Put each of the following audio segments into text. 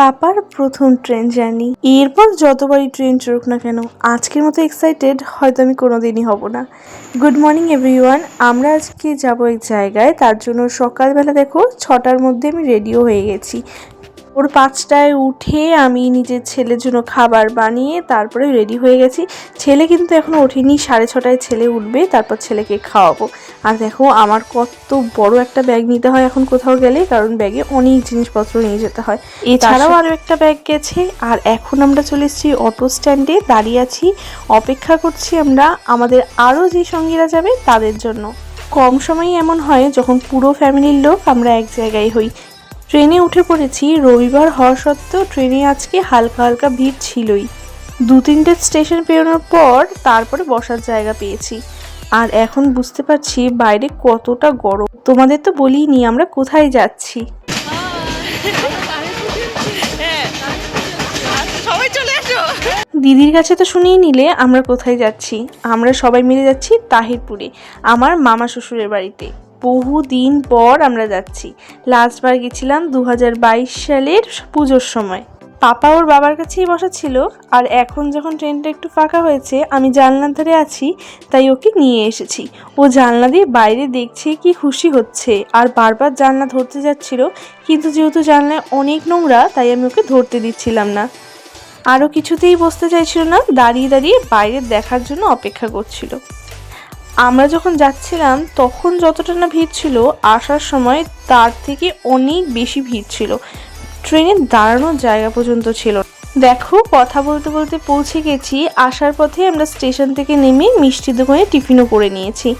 পাপার প্রথম train journey. এরপর যতবারই ট্রেন চড়ুক না কেন, আজকের মতো এক্সাইটেড হয়তো আমি কোনোদিনই হব না। গুড মর্নিং এভরিওয়ান আমরা আজকে যাব এক জায়গায়, তার জন্য সকালবেলা দেখো ছটার মধ্যে আমি রেডিও হয়ে গেছি। ওর পাঁচটায় উঠে আমি নিজের ছেলের জন্য খাবার বানিয়ে তারপরে রেডি হয়ে গেছি। ছেলে কিন্তু এখনও ওঠেনি সাড়ে ছটায় ছেলে উঠবে তারপর ছেলেকে খাওয়াবো। আর দেখো আমার কত বড় একটা ব্যাগ নিতে হয় এখন কোথাও গেলে কারণ ব্যাগে অনেক জিনিসপত্র নিয়ে যেতে হয়। এছাড়াও আরও একটা ব্যাগ গেছে আর এখন আমরা চলে এসেছি অটো স্ট্যান্ডে দাঁড়িয়ে আছি। অপেক্ষা করছি আমরা আমাদের আরও যে সঙ্গীরা যাবে তাদের জন্য। কম সময়ে এমন হয় যখন পুরো ফ্যামিলির লোক আমরা এক জায়গায় হই। ট্রেনে উঠে পড়েছি। রবিবার হওয়া সত্ত্বেও ট্রেনে আজকে হালকা হালকা ভিড় ছিলই। দু তিনটে স্টেশন পেরোনোর পর তারপরে বসার জায়গা পেয়েছি। আর এখন বুঝতে পারছি বাইরে কতটা গরম। তোমাদের তো বলিনি আমরা কোথায় যাচ্ছি। দিদির কাছে তো শুনেই নিলে আমরা কোথায় যাচ্ছি। আমরা সবাই মিলে যাচ্ছি তাহিরপুরে আমার মামা শ্বশুরের বাড়িতে। বহু দিন পর আমরা যাচ্ছি। লাস্টবার গেছিলাম দু হাজার বাইশ সালের পুজোর সময়। পাপা ওর বাবার কাছেই বসা ছিল, আর এখন যখন ট্রেনটা একটু ফাঁকা হয়েছে, আমি জানলার ধারে আছি, তাই ওকে নিয়ে এসেছি। ও জানলা দিয়ে বাইরে দেখছে কি খুশি হচ্ছে, আর বারবার জানলা ধরতে যাচ্ছিল, কিন্তু যেহেতু জানলায় অনেক নোংরা, তাই আমি ওকে ধরতে দিচ্ছিলাম না। আরও কিছুতেই বসতে চাইছিল না, দাঁড়িয়ে দাঁড়িয়ে বাইরে দেখার জন্য অপেক্ষা করছিল। আমরা যখন যাচ্ছিলাম, তখন যতটা না ভিড় ছিল, আসার সময় তার থেকে অনেক বেশি ভিড় ছিল। ট্রেনের দাঁড়ানোর জায়গা পর্যন্ত ছিল দেখো, কথা বলতে বলতে পৌঁছে গেছি। আসার পথে আমরা স্টেশন থেকে নেমে মিষ্টি দোকানে টিফিনও করে নিয়েছি।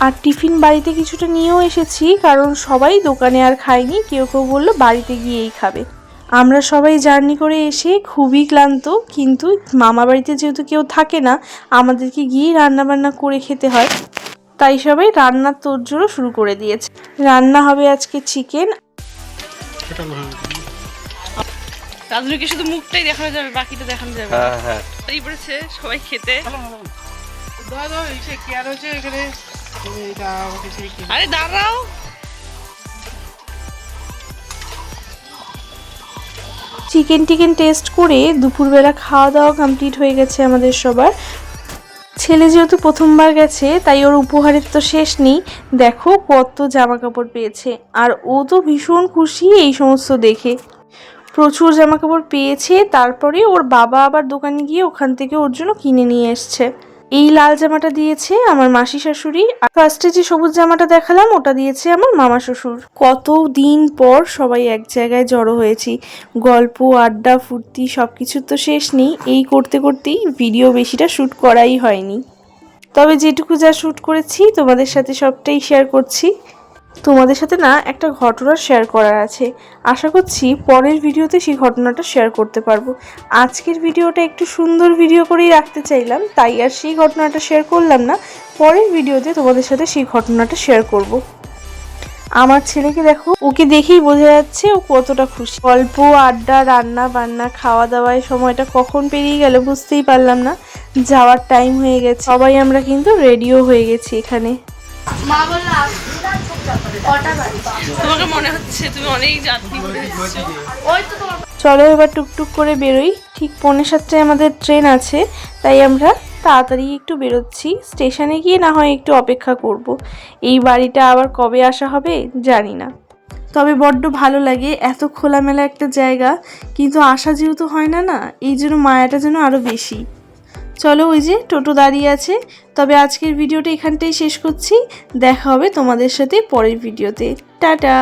আর টিফিন বাড়িতে কিছুটা নিয়েও এসেছি, কারণ সবাই দোকানে আর খায়নি। কেউ কেউ বলল, বাড়িতে গিয়েই খাবে। আমরা সবাই জার্নি করে এসে খুবই ক্লান্ত কিন্তু মামা বাড়িতে যেহেতু কেউ থাকে না আমাদেরকে গিয়েই রান্নাবান্না করে খেতে হয়। তাই সবাই রান্নার তোড়জোড়ও শুরু করে দিয়েছে। রান্না হবে আজকে চিকেন। রাজনুকে শুধু মুখটাই দেখানো যাবে বাকিটা দেখানো যাবে না। হ্যাঁ হ্যাঁ। এই পড়েছে সবাই খেতে। দাদা এখানে। আরে দাঁড়াও। চিকেন টিকেন টেস্ট করে দুপুরবেলা খাওয়া দাওয়া কমপ্লিট হয়ে গেছে আমাদের সবার। ছেলে যেহেতু প্রথমবার গেছে, তাই ওর উপহারের তো শেষ নেই। দেখো কত জামা কাপড় পেয়েছে। আর ও তো ভীষণ খুশি এই সমস্ত দেখে। প্রচুর জামা কাপড় পেয়েছে, তারপরে ওর বাবা আবার দোকানে গিয়ে ওখান থেকে ওর জন্য কিনে নিয়ে এসছে। এই লাল জামাটা দিয়েছে আমার মাসি শাশুড়ি। আর ফার্স্টে যে সবুজ জামাটা দেখালাম, ওটা দিয়েছে আমার মামা শ্বশুর। কত দিন পর সবাই এক জায়গায় জড়ো হয়েছি। গল্প, আড্ডা, ফুর্তি সব কিছুর তো শেষ নেই। এই করতে করতেই ভিডিও বেশিটা শ্যুট করাই হয়নি। তবে যেটুকু যা শ্যুট করেছি, তোমাদের সাথে সবটাই শেয়ার করছি। তোমাদের সাথে না একটা ঘটনা শেয়ার করার আছে। আশা করছি পরের ভিডিওতে সেই ঘটনাটা শেয়ার করতে পারব। আজকের ভিডিওটা একটু সুন্দর ভিডিও করেই রাখতে চাইলাম, তাই আর সেই ঘটনাটা শেয়ার করলাম না। পরের ভিডিওতে তোমাদের সাথে সেই ঘটনাটা শেয়ার করব। আমার ছেলেকে দেখো, ওকে দেখেই বোঝা যাচ্ছে ও কতটা খুশি। গল্প, আড্ডা, রান্না বান্না, খাওয়া দাওয়ায় সময়টা কখন পেরিয়ে গেল বুঝতেই পারলাম না। যাওয়ার টাইম হয়ে গেছে। সবাই আমরা কিন্তু রেডিও হয়ে গেছি এখানে। তোমাকে মনে হচ্ছে তুমি অনেক যাত্রী করে এসেছ চলো এবার টুকটুক করে বেরোই। ঠিক পৌনে সাতটায় আমাদের ট্রেন আছে তাই আমরা তাড়াতাড়ি একটু বেরোচ্ছি। স্টেশনে গিয়ে না হয় একটু অপেক্ষা করব। এই বাড়িটা আবার কবে আসা হবে জানি না। তবে বড্ড ভালো লাগে এত খোলামেলা একটা জায়গা কিন্তু আসা যেহেতু হয় না না এই জন্য মায়াটা যেন আরও বেশি। চলো ওই যে টোটো দাঁড়িয়ে আছে। তবে আজকের ভিডিওটা এখানটাই শেষ করছি। দেখা হবে তোমাদের সাথে পরের ভিডিওতে। টাটা!